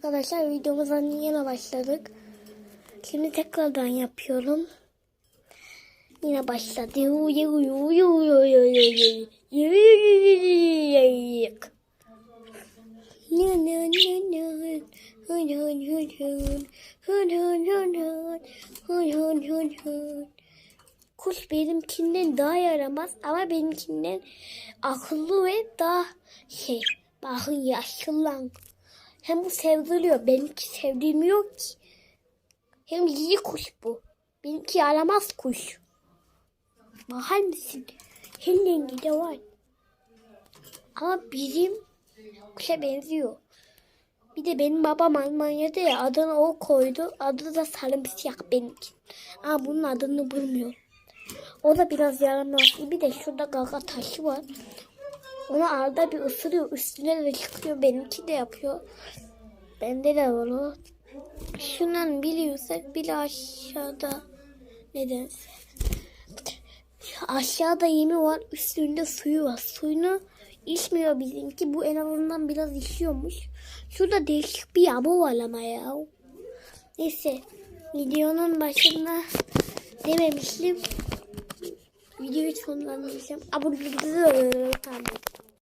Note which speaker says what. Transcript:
Speaker 1: Arkadaşlar videomuza yine başladık. Şimdi tekrardan yapıyorum. Yine başladı. Kuş benimkinden daha yaramaz ama benimkinden akıllı ve daha şey bakın yaşlılan. Hem bu sevdiriyor. Benimki sevdirmiyor ki. Hem iyi kuş bu. Benimki yaramaz kuş. Bakar mısın? Hem rengi de var. Ama bizim kuşa benziyor. Bir de benim babam Almanya'da ya adını o koydu. Adı da sarımsiyah benimki. Ama bunun adını bilmiyorum. O da biraz yaramaz. Bir de şurada gaga taşı var. Onu arada bir ısırıyor. Üstüne de çıkıyor. Benimki de yapıyor. Bende de var o. Şundan biliyorsak bile aşağıda nedense. Aşağıda yemi var. Üstünde suyu var. Suyunu içmiyor bizimki. Bu en azından biraz içiyormuş. Şurada değişik bir yamu var ama ya. Neyse. Videonun başında dememiştim. Videoyu sonlandıracağım. Abone olmayı